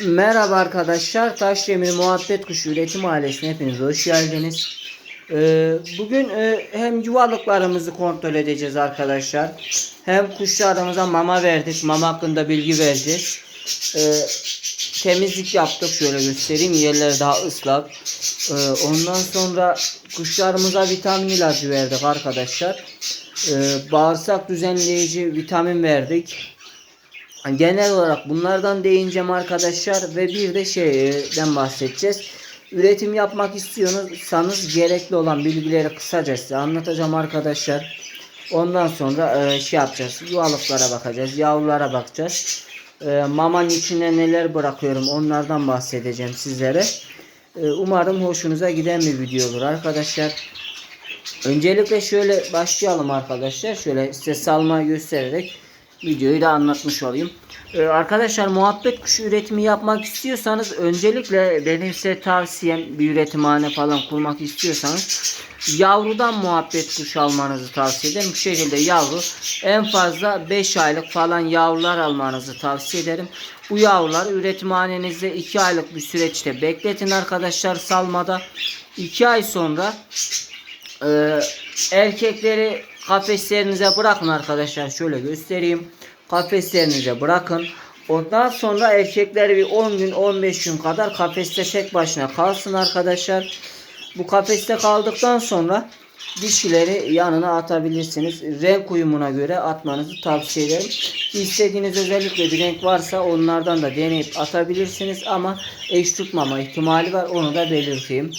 Merhaba arkadaşlar. Taşdemir Muhabbet Kuşu Üretim Ailesi'ne hepiniz hoş geldiniz. Ee, bugün e, hem yuvalıklarımızı kontrol edeceğiz arkadaşlar. Hem kuşlarımıza mama verdik. Mama hakkında bilgi vereceğiz. Ee, temizlik yaptık. Şöyle göstereyim. Yerler daha ıslak. Ee, ondan sonra kuşlarımıza vitamin ilacı verdik arkadaşlar. Ee, bağırsak düzenleyici vitamin verdik. Genel olarak bunlardan değineceğim arkadaşlar ve bir de şeyden bahsedeceğiz. Üretim yapmak istiyorsanız gerekli olan bilgileri kısaca size anlatacağım arkadaşlar. Ondan sonra e, şey yapacağız. Yuvalıklara bakacağız. Yavrulara bakacağız. E, mamanın içine neler bırakıyorum onlardan bahsedeceğim sizlere. E, umarım hoşunuza giden bir video olur arkadaşlar. Öncelikle şöyle başlayalım arkadaşlar. Şöyle size salma göstererek videoyu da anlatmış olayım. Ee, arkadaşlar muhabbet kuşu üretimi yapmak istiyorsanız öncelikle benim size tavsiyem bir üretimhane falan kurmak istiyorsanız yavrudan muhabbet kuşu almanızı tavsiye ederim. Bu şekilde yavru en fazla 5 aylık falan yavrular almanızı tavsiye ederim. Bu yavruları üretimhanenizde 2 aylık bir süreçte bekletin arkadaşlar salmada. 2 ay sonra ee, erkekleri kafeslerinize bırakın arkadaşlar. Şöyle göstereyim. Kafeslerinize bırakın. Ondan sonra erkekler bir 10 gün 15 gün kadar kafeste tek başına kalsın arkadaşlar. Bu kafeste kaldıktan sonra dişileri yanına atabilirsiniz. Renk uyumuna göre atmanızı tavsiye ederim. İstediğiniz özellikle bir renk varsa onlardan da deneyip atabilirsiniz ama eş tutmama ihtimali var. Onu da belirteyim.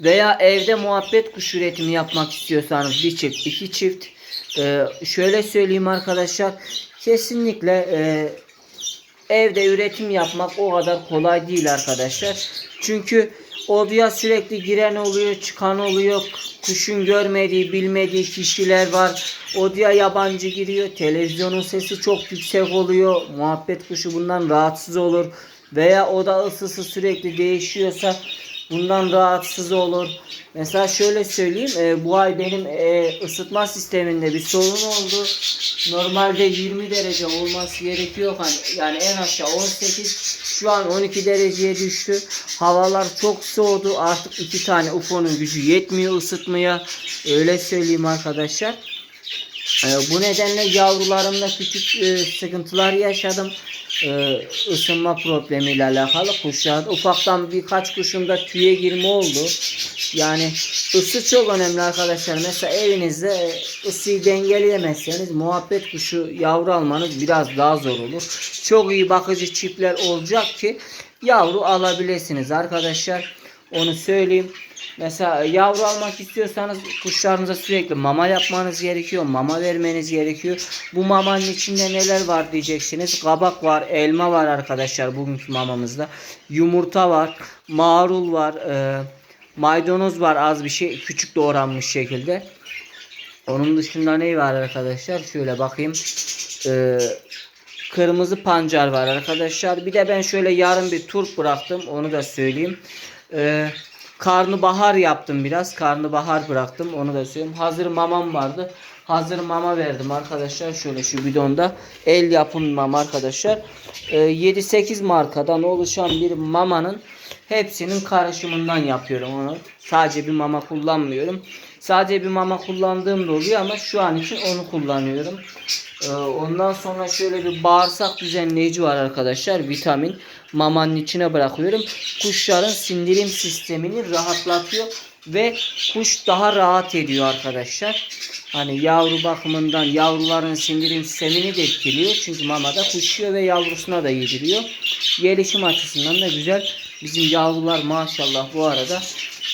Veya evde muhabbet kuş üretimi yapmak istiyorsanız bir çift iki çift ee, şöyle söyleyeyim arkadaşlar kesinlikle e, evde üretim yapmak o kadar kolay değil arkadaşlar. Çünkü odaya sürekli giren oluyor çıkan oluyor kuşun görmediği bilmediği kişiler var. Odaya yabancı giriyor televizyonun sesi çok yüksek oluyor muhabbet kuşu bundan rahatsız olur. Veya oda ısısı sürekli değişiyorsa bundan rahatsız olur. Mesela şöyle söyleyeyim. E, bu ay benim e, ısıtma sisteminde bir sorun oldu. Normalde 20 derece olması gerekiyor. Hani, yani en aşağı 18. Şu an 12 dereceye düştü. Havalar çok soğudu. Artık iki tane UFO'nun gücü yetmiyor ısıtmaya. Öyle söyleyeyim arkadaşlar. E, bu nedenle yavrularımda küçük e, sıkıntılar yaşadım e, ısınma problemiyle alakalı kuşlar. Ufaktan birkaç kuşumda tüye girme oldu. Yani ısı çok önemli arkadaşlar. Mesela evinizde ısıyı dengeleyemezseniz muhabbet kuşu yavru almanız biraz daha zor olur. Çok iyi bakıcı çiftler olacak ki yavru alabilirsiniz arkadaşlar. Onu söyleyeyim. Mesela yavru almak istiyorsanız kuşlarınıza sürekli mama yapmanız gerekiyor. Mama vermeniz gerekiyor. Bu mamanın içinde neler var diyeceksiniz. Kabak var, elma var arkadaşlar bugünkü mamamızda. Yumurta var, marul var, e, maydanoz var az bir şey küçük doğranmış şekilde. Onun dışında ne var arkadaşlar? Şöyle bakayım. E, kırmızı pancar var arkadaşlar. Bir de ben şöyle yarın bir turp bıraktım. Onu da söyleyeyim. Eee Karnabahar yaptım biraz. Karnabahar bıraktım. Onu da söyleyeyim. Hazır mamam vardı. Hazır mama verdim arkadaşlar. Şöyle şu bidonda. El yapım mama arkadaşlar. Ee, 7-8 markadan oluşan bir mamanın hepsinin karışımından yapıyorum onu. Sadece bir mama kullanmıyorum. Sadece bir mama kullandığım da oluyor ama şu an için onu kullanıyorum. Ee, ondan sonra şöyle bir bağırsak düzenleyici var arkadaşlar. Vitamin mamanın içine bırakıyorum. Kuşların sindirim sistemini rahatlatıyor ve kuş daha rahat ediyor arkadaşlar. Hani yavru bakımından yavruların sindirim sistemini de etkiliyor. Çünkü mamada kuşuyor ve yavrusuna da yediriyor. Gelişim açısından da güzel. Bizim yavrular maşallah bu arada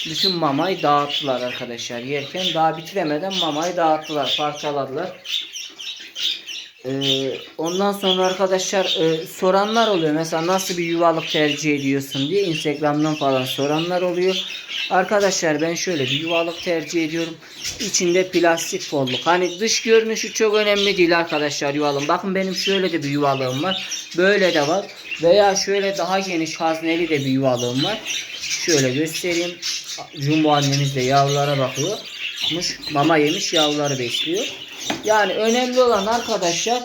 bütün mamayı dağıttılar arkadaşlar. Yerken daha bitiremeden mamayı dağıttılar, parçaladılar. Ee, ondan sonra arkadaşlar e, soranlar oluyor. Mesela nasıl bir yuvalık tercih ediyorsun diye Instagram'dan falan soranlar oluyor. Arkadaşlar ben şöyle bir yuvalık tercih ediyorum. İçinde plastik folluk. Hani dış görünüşü çok önemli değil arkadaşlar yuvalığım. Bakın benim şöyle de bir yuvalığım var. Böyle de var. Veya şöyle daha geniş hazneli de bir yuvalığım var. Şöyle göstereyim. Jumbo annemiz de yavrulara bakıyor. Mama yemiş yavruları besliyor. Yani önemli olan arkadaşlar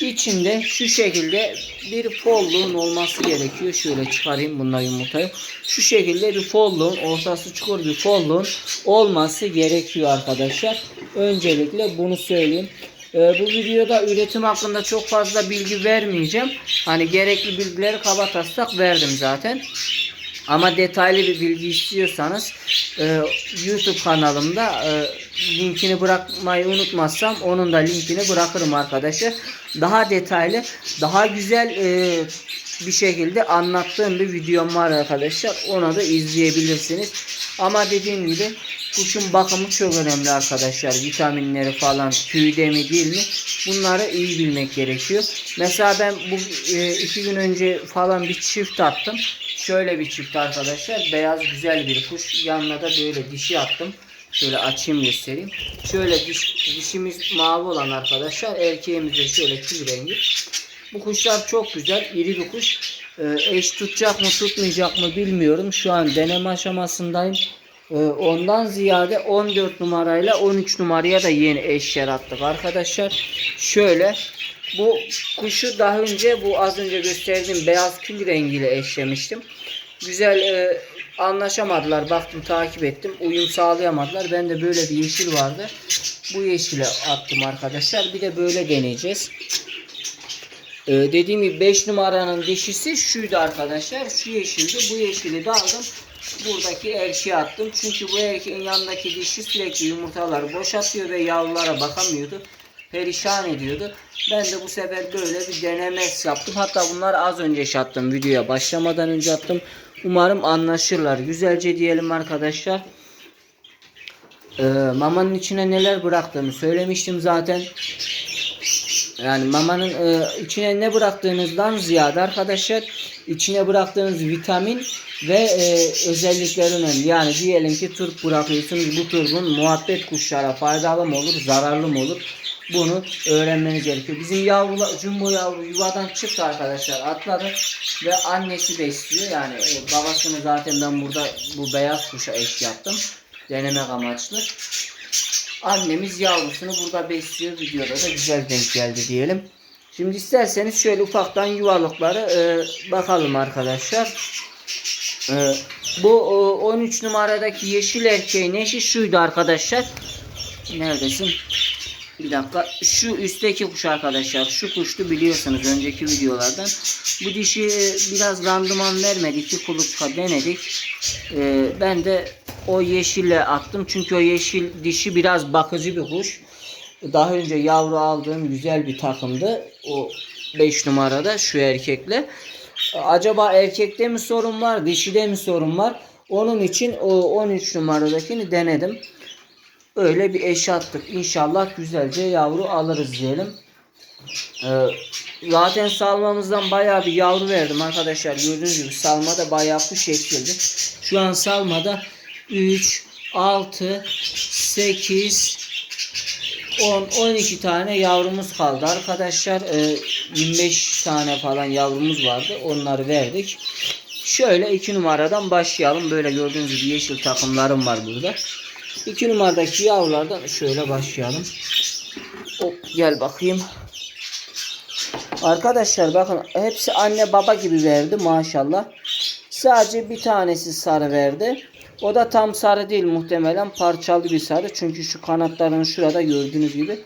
içinde şu şekilde bir folluğun olması gerekiyor. Şöyle çıkarayım bunlar yumurtayı. Şu şekilde bir folluğun ortası çukur bir folluğun olması gerekiyor arkadaşlar. Öncelikle bunu söyleyeyim. Ee, bu videoda üretim hakkında çok fazla bilgi vermeyeceğim. Hani gerekli bilgileri kaba taslak verdim zaten. Ama detaylı bir bilgi istiyorsanız e, YouTube kanalımda e, linkini bırakmayı unutmazsam onun da linkini bırakırım arkadaşlar. Daha detaylı, daha güzel e, bir şekilde anlattığım bir videom var arkadaşlar. Onu da izleyebilirsiniz. Ama dediğim gibi kuşun bakımı çok önemli arkadaşlar. Vitaminleri falan tüyde mi değil mi? Bunları iyi bilmek gerekiyor. Mesela ben bu e, iki gün önce falan bir çift attım. Şöyle bir çift arkadaşlar. Beyaz güzel bir kuş. Yanına da böyle dişi attım. Şöyle açayım göstereyim. Şöyle diş, dişimiz mavi olan arkadaşlar. Erkeğimiz de şöyle kül rengi. Bu kuşlar çok güzel. iri bir kuş. Ee, eş tutacak mı tutmayacak mı bilmiyorum. Şu an deneme aşamasındayım. Ee, ondan ziyade 14 numarayla 13 numaraya da yeni eş yarattık arkadaşlar. Şöyle bu kuşu daha önce bu az önce gösterdiğim beyaz kül rengiyle eşlemiştim. Güzel e, anlaşamadılar. Baktım takip ettim. Uyum sağlayamadılar. Ben de böyle bir yeşil vardı. Bu yeşile attım arkadaşlar. Bir de böyle deneyeceğiz. Ee, dediğim gibi 5 numaranın dişisi şuydu arkadaşlar. Şu yeşildi. Bu yeşili de aldım. Buradaki erkeğe attım. Çünkü bu erkeğin yanındaki dişi sürekli yumurtaları boşaltıyor ve yavrulara bakamıyordu. Perişan ediyordu. Ben de bu sefer böyle bir deneme yaptım. Hatta bunları az önce attım. Videoya başlamadan önce attım. Umarım anlaşırlar. Güzelce diyelim arkadaşlar. Ee, mamanın içine neler bıraktığımı söylemiştim zaten. Yani mamanın e, içine ne bıraktığınızdan ziyade arkadaşlar içine bıraktığınız vitamin ve e, özellikleri önemli. Yani diyelim ki turp bırakıyorsunuz. Bu turbun muhabbet kuşlara faydalı mı olur, zararlı mı olur? Bunu öğrenmeniz gerekiyor. Bizim yavrular, jumbo yavru yuvadan çıktı arkadaşlar. Atladı ve annesi besliyor. Yani babasını zaten ben burada bu beyaz kuşa eş yaptım. Denemek amaçlı. Annemiz yavrusunu burada besliyor. Videoda da güzel denk geldi diyelim. Şimdi isterseniz şöyle ufaktan yuvalıkları e, bakalım arkadaşlar. E, bu e, 13 numaradaki yeşil erkeğin eşi şuydu arkadaşlar. Neredesin? Bir dakika. Şu üstteki kuş arkadaşlar. Şu kuştu biliyorsunuz önceki videolardan. Bu dişi e, biraz randıman vermedi. İki kuluçka denedik. E, ben de o yeşille attım. Çünkü o yeşil dişi biraz bakıcı bir kuş. Daha önce yavru aldığım güzel bir takımdı. O 5 numarada şu erkekle. Acaba erkekte mi sorun var, dişide mi sorun var? Onun için o 13 numaradakini denedim. Öyle bir eş attık. İnşallah güzelce yavru alırız diyelim. Ee, zaten salmamızdan bayağı bir yavru verdim arkadaşlar. Gördüğünüz gibi salmada bayağı kuş eksildi. Şu an salmada 3, 6, 8, 10, 12 tane yavrumuz kaldı arkadaşlar. Ee, 25 tane falan yavrumuz vardı. Onları verdik. Şöyle 2 numaradan başlayalım. Böyle gördüğünüz gibi yeşil takımlarım var burada. 2 numaradaki yavrulardan şöyle başlayalım. Hop gel bakayım. Arkadaşlar bakın hepsi anne baba gibi verdi maşallah. Sadece bir tanesi sarı verdi. O da tam sarı değil muhtemelen parçalı bir sarı. Çünkü şu kanatların şurada gördüğünüz gibi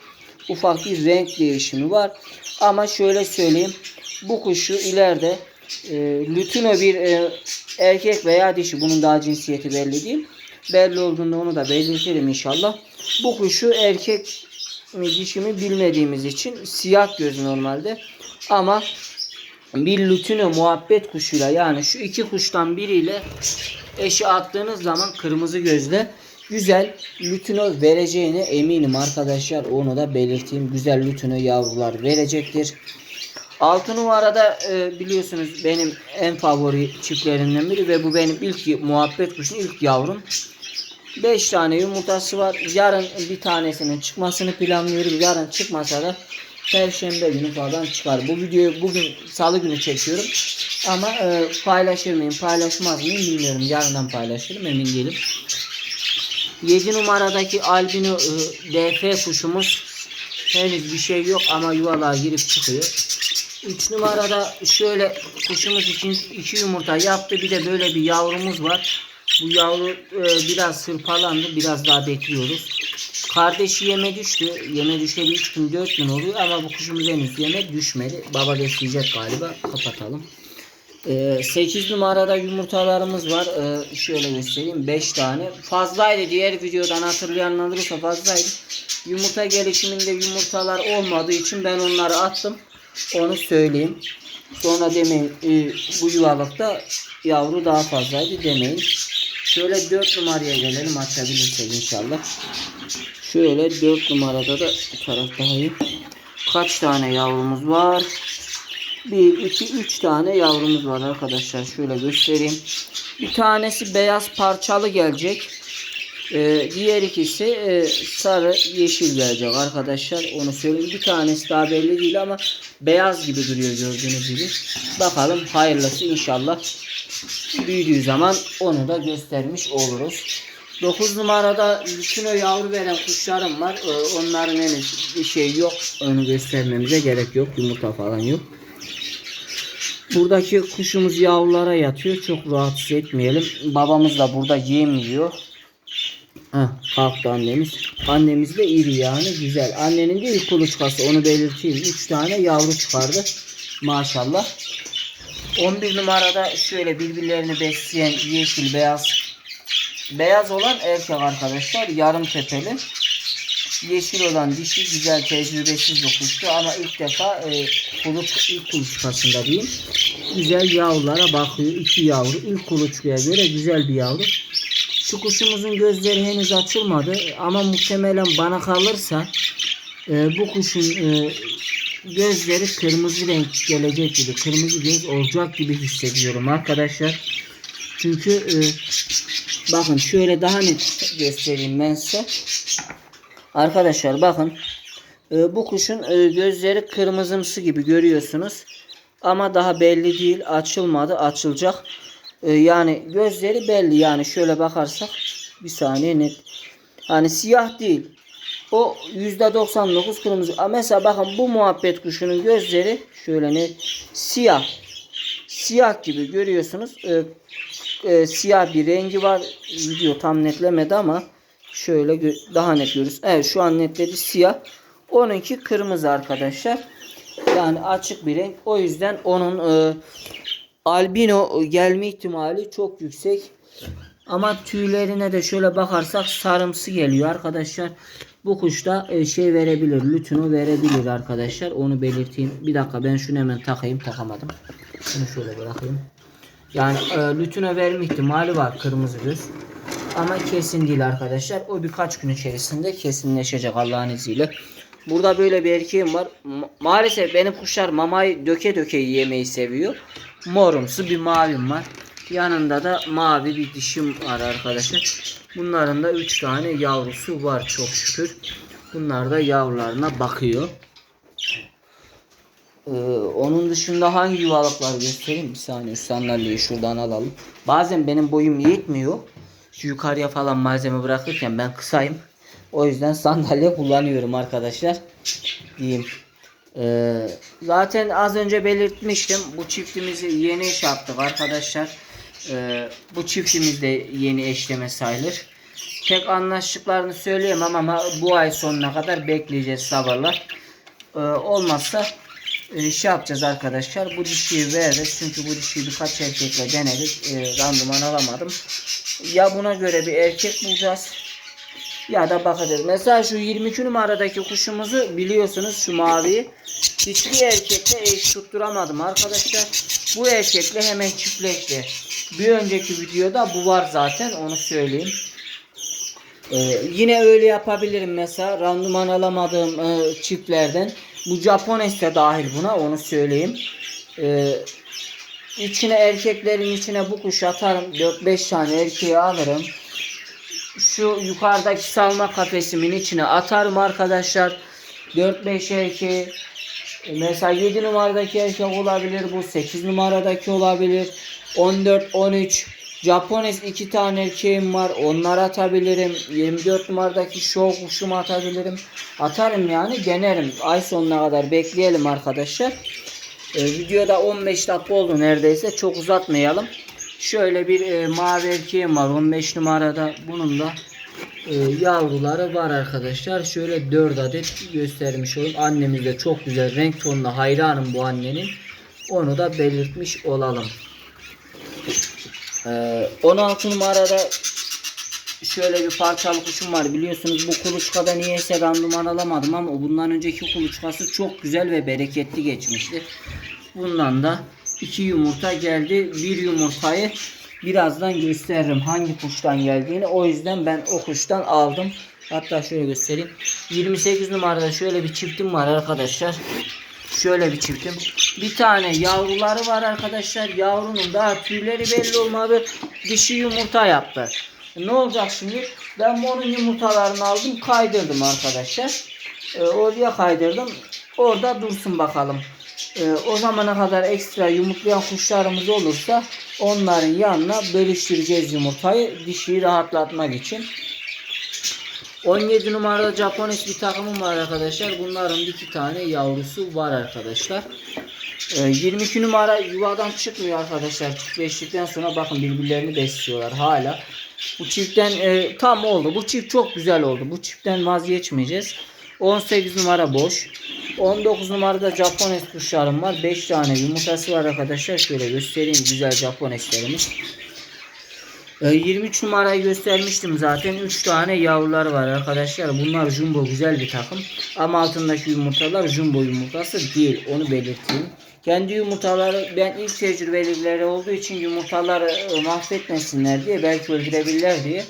ufak bir renk değişimi var. Ama şöyle söyleyeyim. Bu kuşu ileride e, lütino bir e, erkek veya dişi bunun daha cinsiyeti belli değil. Belli olduğunda onu da belirtirim inşallah. Bu kuşu erkek mi dişi mi bilmediğimiz için siyah göz normalde. Ama bir lütino muhabbet kuşuyla yani şu iki kuştan biriyle eşi attığınız zaman kırmızı gözle güzel lütino vereceğine eminim arkadaşlar. Onu da belirteyim. Güzel lütino yavrular verecektir. 6 numarada e, biliyorsunuz benim en favori çiftlerimden biri ve bu benim ilk muhabbet kuşun ilk yavrum. 5 tane yumurtası var. Yarın bir tanesinin çıkmasını planlıyorum. Yarın çıkmasa da Perşembe günü falan çıkar. Bu videoyu bugün salı günü çekiyorum. Ama e, paylaşır mıyım paylaşmaz mıyım bilmiyorum. Yarından paylaşırım emin değilim. 7 numaradaki albino e, DF kuşumuz henüz bir şey yok ama yuvalığa girip çıkıyor. 3 numarada şöyle kuşumuz için iki yumurta yaptı. Bir de böyle bir yavrumuz var. Bu yavru e, biraz hırpalandı. Biraz daha bekliyoruz. Kardeşi yeme düştü. Yeme düşeli 3 gün 4 gün oluyor ama bu kuşumuz henüz yeme düşmedi. Baba besleyecek galiba. Kapatalım. 8 numarada yumurtalarımız var. Ee, şöyle göstereyim. 5 tane. Fazlaydı. Diğer videodan hatırlayan olursa fazlaydı. Yumurta gelişiminde yumurtalar olmadığı için ben onları attım. Onu söyleyeyim. Sonra demeyin e, bu yuvalıkta yavru daha fazlaydı demeyin. Şöyle 4 numaraya gelelim açabilirsek inşallah. Şöyle 4 numarada da bu taraf daha iyi. Kaç tane yavrumuz var? 1, 2, 3 tane yavrumuz var arkadaşlar. Şöyle göstereyim. Bir tanesi beyaz parçalı gelecek. Ee, diğer ikisi e, sarı yeşil gelecek arkadaşlar. Onu söyleyeyim. Bir tanesi daha belli değil ama beyaz gibi duruyor gördüğünüz gibi. Bakalım hayırlısı inşallah. Büyüdüğü zaman onu da göstermiş oluruz. 9 numarada bütün o yavru veren kuşlarım var. Ee, onların henüz bir şey yok. Onu göstermemize gerek yok. Yumurta falan yok. Buradaki kuşumuz yavrulara yatıyor. Çok rahatsız etmeyelim. Babamız da burada yem. Heh, kalktı annemiz. Annemiz de iri yani güzel. Annenin de ilk kuluçkası onu belirteyim. 3 tane yavru çıkardı. Maşallah. 11 numarada şöyle birbirlerini besleyen yeşil beyaz beyaz olan erkek arkadaşlar yarım tepeli. Yeşil olan dişi güzel tecrübesiz bir kuştu ama ilk defa e, kuluç, ilk kuluçkasında diyeyim. Güzel yavrulara bakıyor. iki yavru. İlk kuluçkaya göre güzel bir yavru. Şu kuşumuzun gözleri henüz açılmadı ama muhtemelen bana kalırsa e, bu kuşun e, gözleri kırmızı renk gelecek gibi, kırmızı göz olacak gibi hissediyorum arkadaşlar. Çünkü e, bakın şöyle daha net göstereyim ben size. Arkadaşlar bakın e, bu kuşun e, gözleri kırmızımsı gibi görüyorsunuz. Ama daha belli değil. Açılmadı. Açılacak. E, yani gözleri belli. Yani şöyle bakarsak bir saniye net. Hani siyah değil. O %99 kırmızı. Aa, Mesela bakın bu muhabbet kuşunun gözleri şöyle net siyah. Siyah gibi görüyorsunuz. E, e, siyah bir rengi var. Video tam netlemedi ama şöyle daha net görürüz. Evet şu an netledi siyah. Onunki kırmızı arkadaşlar. Yani açık bir renk. O yüzden onun e, albino gelme ihtimali çok yüksek. Ama tüylerine de şöyle bakarsak sarımsı geliyor arkadaşlar. Bu kuş da e, şey verebilir. Lütunu verebilir arkadaşlar. Onu belirteyim. Bir dakika ben şunu hemen takayım. Takamadım. Şunu şöyle bırakayım. Yani e, verme ihtimali var kırmızı göz. Ama kesin değil arkadaşlar. O birkaç gün içerisinde kesinleşecek Allah'ın izniyle. Burada böyle bir erkeğim var. Ma- maalesef benim kuşlar mamayı döke döke yemeyi seviyor. Morumsu bir mavim var. Yanında da mavi bir dişim var arkadaşlar. Bunların da 3 tane yavrusu var çok şükür. Bunlar da yavrularına bakıyor. Ee, onun dışında hangi yuvalıklar göstereyim? Bir saniye sandalyeyi şuradan alalım. Bazen benim boyum yetmiyor. Şu yukarıya falan malzeme bırakırken ben kısayım. O yüzden sandalye kullanıyorum arkadaşlar. Diyeyim. Ee, zaten az önce belirtmiştim. Bu çiftimizi yeni iş yaptık arkadaşlar. Ee, bu çiftimiz de yeni eşleme sayılır. Pek anlaştıklarını söyleyemem ama bu ay sonuna kadar bekleyeceğiz sabırla. Ee, olmazsa e, şey yapacağız arkadaşlar. Bu dişiyi veririz. Çünkü bu dişiyi birkaç erkekle denedik. E, randıman alamadım. Ya buna göre bir erkek bulacağız. Ya da bakacağız. Mesela şu 22 numaradaki kuşumuzu biliyorsunuz şu maviyi. Hiçbir erkekle eş tutturamadım arkadaşlar. Bu erkekle hemen çiftleşti. Bir önceki videoda bu var zaten onu söyleyeyim. Ee, yine öyle yapabilirim mesela randıman alamadığım e, çiftlerden. Bu Japones de dahil buna onu söyleyeyim. Ee, içine erkeklerin içine bu kuş atarım. 4-5 tane erkeği alırım. Şu yukarıdaki salma kafesimin içine atarım arkadaşlar. 4-5 erkeği. E, Mesela 7 numaradaki erkek olabilir bu. 8 numaradaki olabilir. 14, 13. Japones iki tane erkeğim var. Onları atabilirim. 24 numaradaki show kuşumu atabilirim. Atarım yani denerim. Ay sonuna kadar bekleyelim arkadaşlar. E, videoda 15 dakika oldu neredeyse. Çok uzatmayalım. Şöyle bir e, mavi erkeğim var 15 numarada. Bunun da e, yavruları var arkadaşlar. Şöyle 4 adet göstermiş olayım. Annemiz de çok güzel renk tonuna hayranım bu annenin. Onu da belirtmiş olalım. E, 16 numarada şöyle bir parçalı kuşum var. Biliyorsunuz bu kuluçkada niyeyse randıman alamadım ama bundan önceki kuluçkası çok güzel ve bereketli geçmişti. Bundan da iki yumurta geldi. Bir yumurtayı birazdan gösteririm hangi kuştan geldiğini. O yüzden ben o kuştan aldım. Hatta şöyle göstereyim. 28 numarada şöyle bir çiftim var arkadaşlar. Şöyle bir çiftim. Bir tane yavruları var arkadaşlar. Yavrunun daha tüyleri belli olmadı. Dişi yumurta yaptı. Ne olacak şimdi? Ben onun yumurtalarını aldım kaydırdım arkadaşlar. Ee, oraya kaydırdım. Orada dursun bakalım. Ee, o zamana kadar ekstra yumurtlayan kuşlarımız olursa onların yanına bölüştüreceğiz yumurtayı dişiyi rahatlatmak için. 17 numarada Japones bir takımım var arkadaşlar. Bunların iki tane yavrusu var arkadaşlar. Ee, 22 numara yuvadan çıkmıyor arkadaşlar. Çiftleştikten sonra bakın birbirlerini besliyorlar hala. Bu çiftten e, tam oldu. Bu çift çok güzel oldu. Bu çiftten vazgeçmeyeceğiz. 18 numara boş. 19 numarada Japones kuşlarım var. 5 tane yumurtası var arkadaşlar. Şöyle göstereyim güzel Japoneslerimiz. Ee, 23 numarayı göstermiştim zaten. 3 tane yavrular var arkadaşlar. Bunlar jumbo güzel bir takım. Ama altındaki yumurtalar jumbo yumurtası değil. Onu belirteyim. Kendi yumurtaları ben ilk tecrübelileri olduğu için yumurtaları e, mahvetmesinler diye belki öldürebilirler diye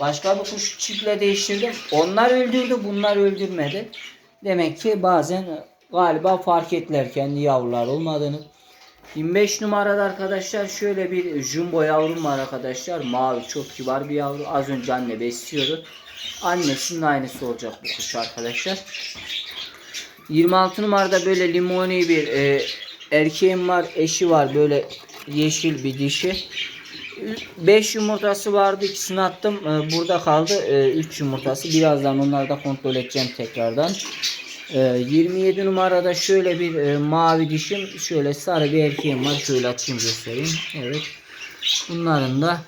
başka bir kuş çiftle değiştirdim. Onlar öldürdü, bunlar öldürmedi. Demek ki bazen galiba fark ettiler kendi yavrular olmadığını. 25 numarada arkadaşlar şöyle bir jumbo yavrum var arkadaşlar. Mavi çok kibar bir yavru. Az önce anne besliyordu. Annesinin aynısı olacak bu kuş arkadaşlar. 26 numarada böyle limoni bir e, erkeğim var. Eşi var böyle yeşil bir dişi. 5 yumurtası vardı. ikisini attım. E, burada kaldı 3 yumurtası. Birazdan onları da kontrol edeceğim tekrardan. E, 27 numarada şöyle bir e, mavi dişim. Şöyle sarı bir erkeğim var. Şöyle açayım göstereyim. Evet. Bunların da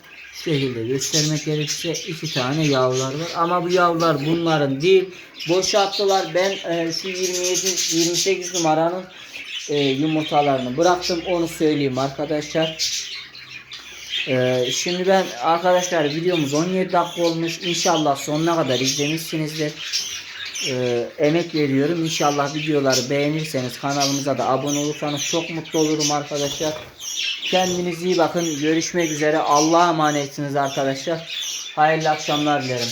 şekilde göstermek gerekirse iki tane yavrular var. Ama bu yavrular bunların değil. Boşalttılar. Ben e, şu 27 28 numaranın e, yumurtalarını bıraktım. Onu söyleyeyim arkadaşlar. E, şimdi ben arkadaşlar videomuz 17 dakika olmuş. İnşallah sonuna kadar izlemişsinizdir. E, emek veriyorum. İnşallah videoları beğenirseniz kanalımıza da abone olursanız çok mutlu olurum arkadaşlar. Kendinize iyi bakın. Görüşmek üzere. Allah'a emanetsiniz arkadaşlar. Hayırlı akşamlar dilerim.